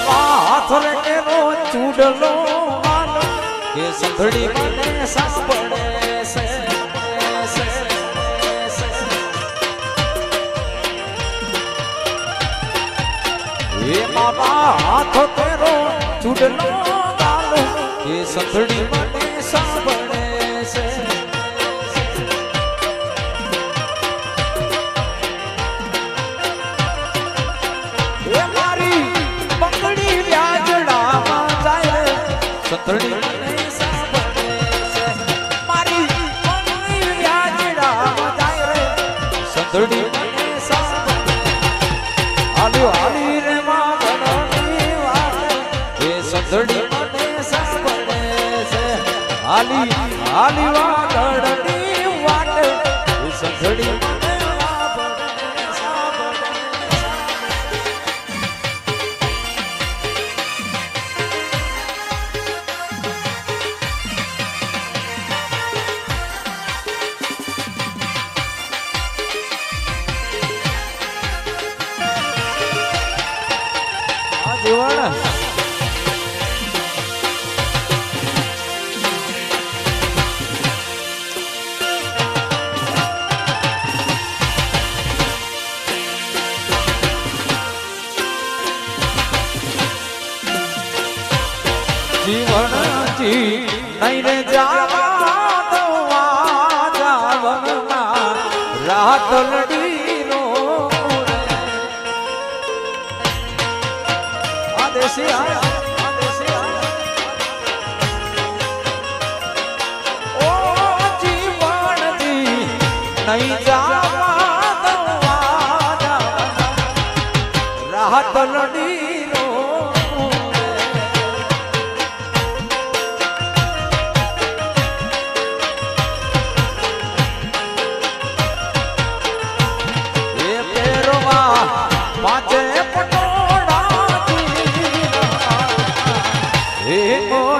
હાથ રે એનો ચૂડલો કે સંભળી મને છે. એ હાથ તેરો ચૂડલો કે સંભળી મને સંતળી મને આલ્યો આલી રે માગણની વાત. એ સંતળી આલી આલી છે દેશી નહીં એ મોની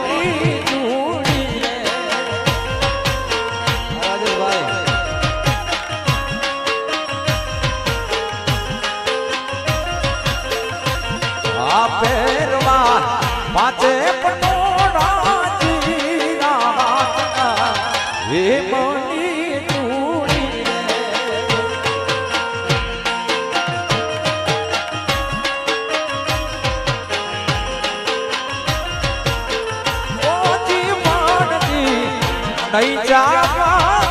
નહીં જાવા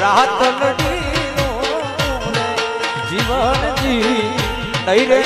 રાત લડીનો રે જીવનજી નહીં રે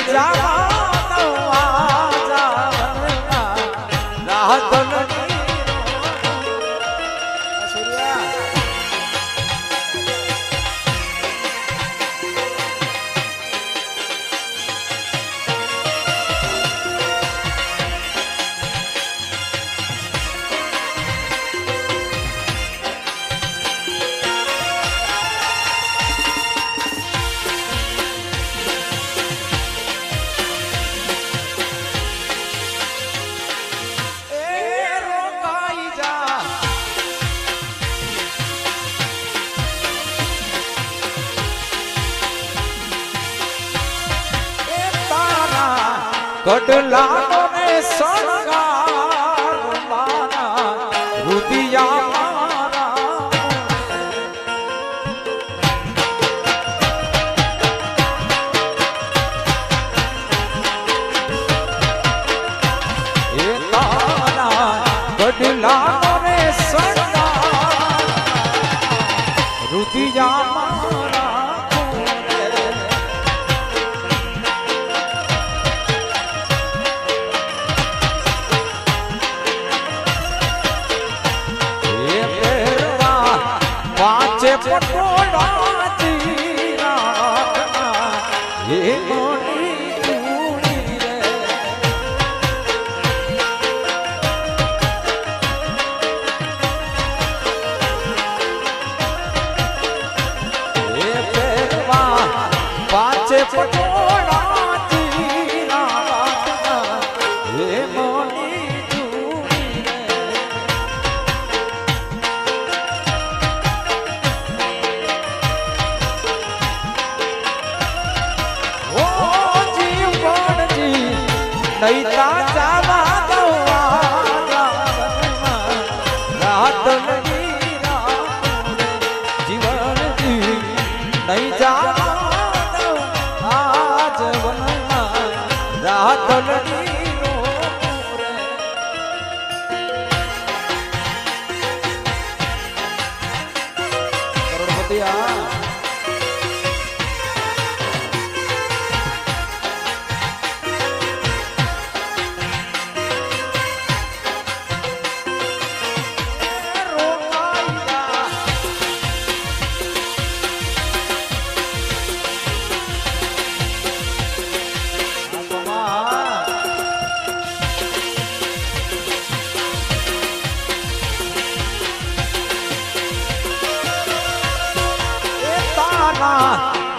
કડલાનો ને શણગાર મારા રુદિયા તારા રે શણગાર રુદિયા નહીં જા આજ વન. રાત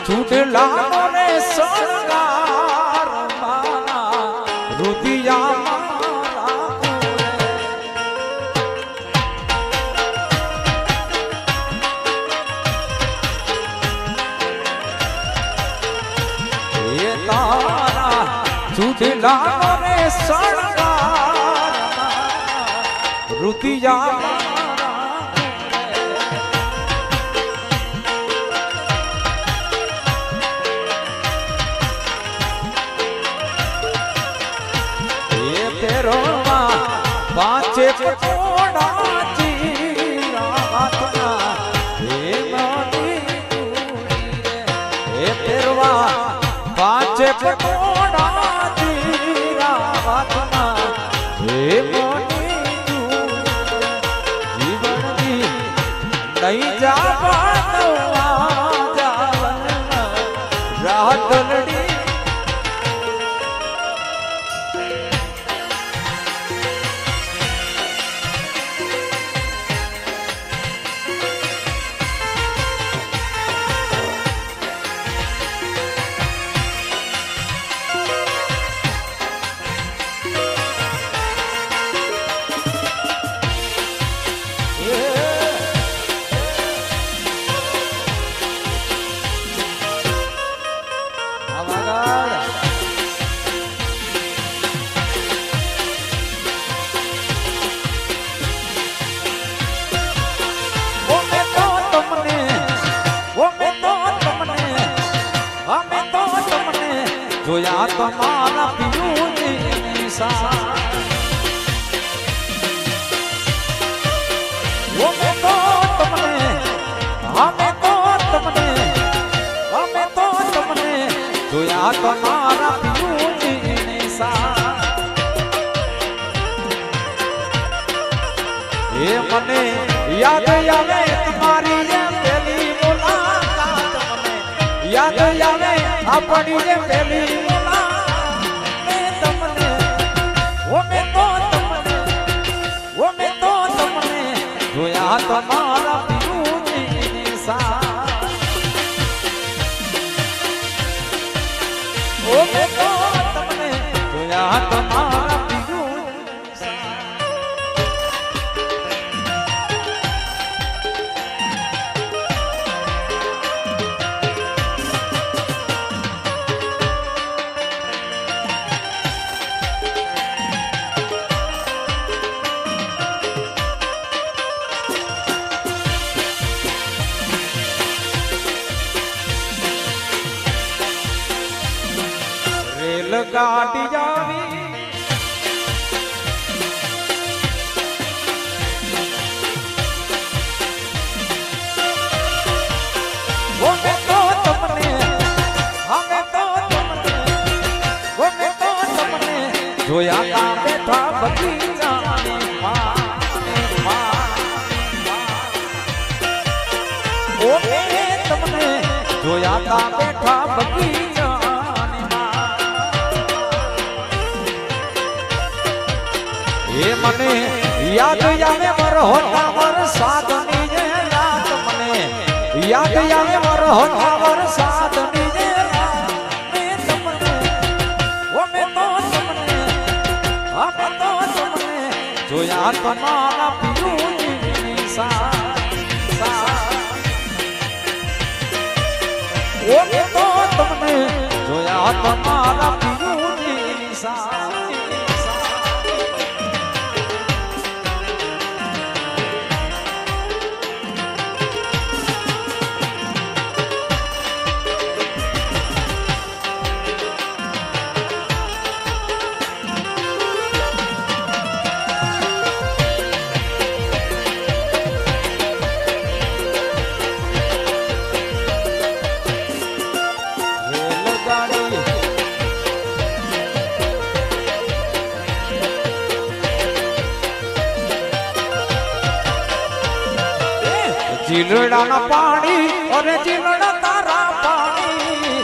ચૂડલા રે શણગાર મારા રુદિયા ચૂડલા રે શણગાર રુદિયા પાંચે તમારા પિયુની નિશા અમે તો તમને, અમે તો તમને, અમે તો તમને જોયા તમારા પિયુની નિશા એ મને યાદ આવે તમારી પેલી યાદ આવે આપણી પેલી જોયા જોયા બેઠા બગીચાની માં તમને જોયા તા બેઠા બગીચાની એ મને યાદ આવે મારો હોતા મર સાધની યાદ મને યાદ આવે મારો હોતા મર સાધની જોયા તમારા પિયુની સા સા ઓ તો તમને જોયા તમારા પિયુની જીલડાના પાણી, અરે જીલડા તારા પાણી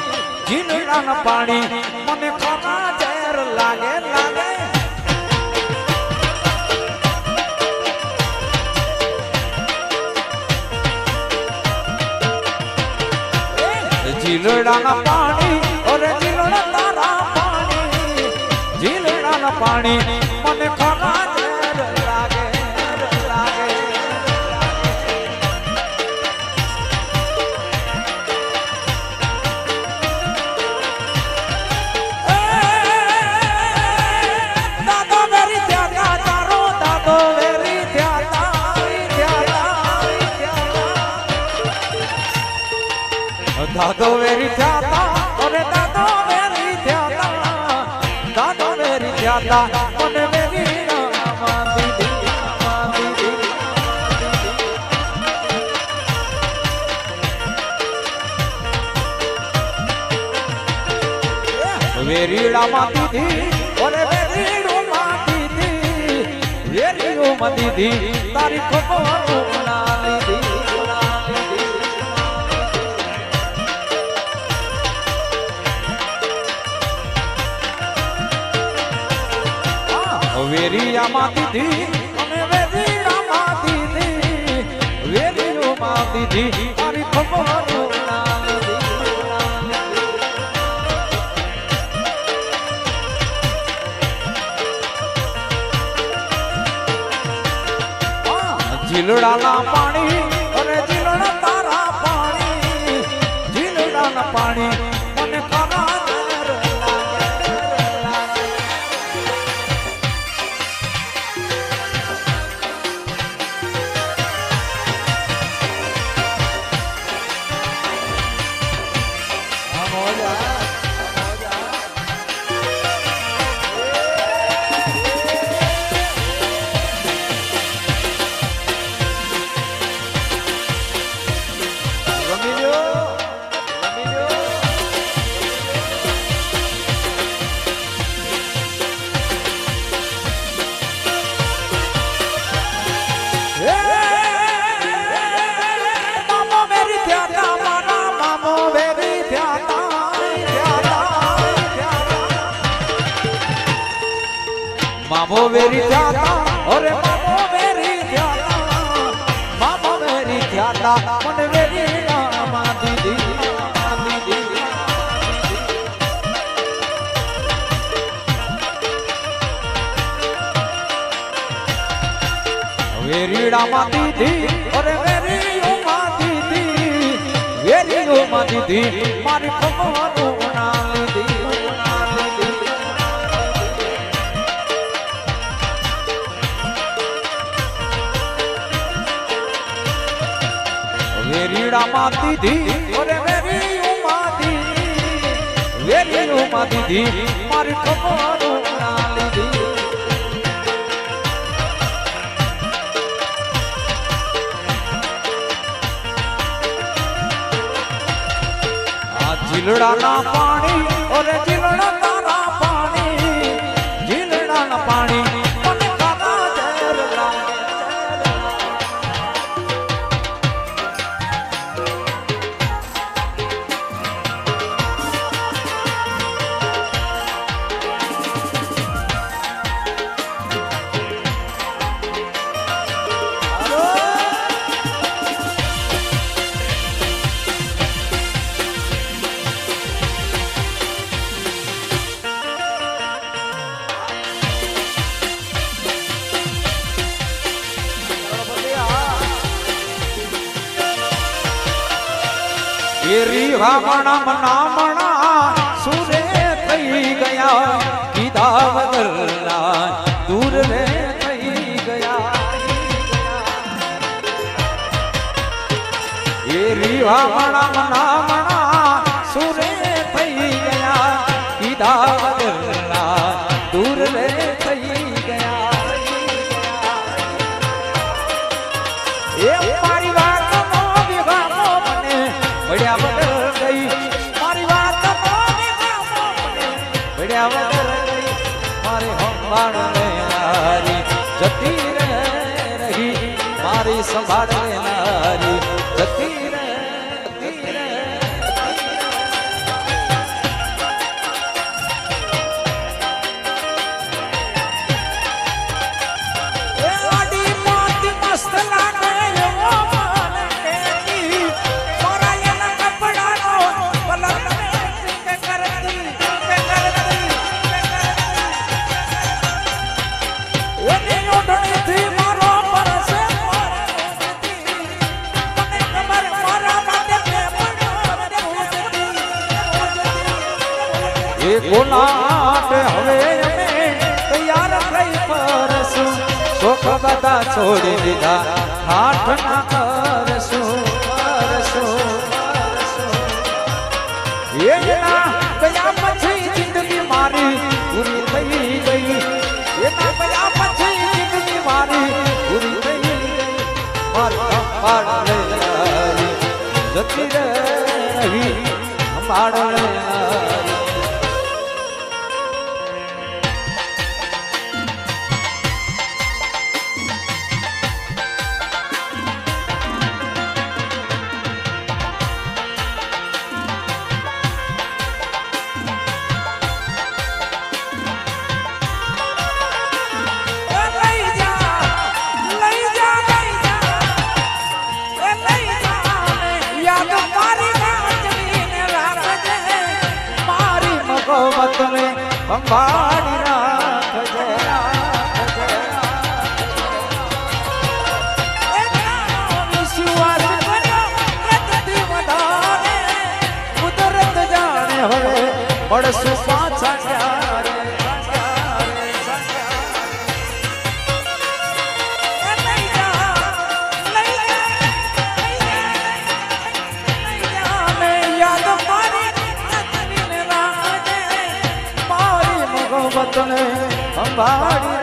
જીલડાના પાણી, મને ખરા ઝેર લાગે લાગે. જીલડાના પાણી, અરે જીલડા તારા પાણી જીલડાના પાણી દાદો વેરી ત્યાગા અરે દાદો વેરી ત્યાગા દાદો વેરી ત્યાગા મને વેરી વેરીડામાં દીધી ઓરે વેરીડોમાં તારી ખબર વેરીયામાં દીધી અને વેરીડામાં દીધી વેરીડોમાં દીધી તારી ખબર. જીલડાના પાણી વેરીડામાં દીદી અરે વેરીઓમાં દીદી વેરીઓમાં દીદી મારી ખબર ના લીધી ના લીધી વેરીડામાં દીધી અરે વેરીઓમાં દીદી વેરીઓમાં દીદી મારી ખબર ના આ જીલડાના પાણી રામણા મનામણા સુરે થઈ ગયા. કીધા બદલના દૂર રે થઈ ગયા. એ રામણા મનામણા એ કોનાટ હવે અમે તૈયાર થઈ પરશું શોખ બધા છોડી દીધા. હાથ ના કરશું કરશું એ ના ગયા પછી જિંદગી મારી પૂરી થઈ ગઈ. એ ના પછી જિંદગી મારી પૂરી થઈ ગઈ. મારા પાડ જતી મળશું પાછા ક્યારે ક્યારે,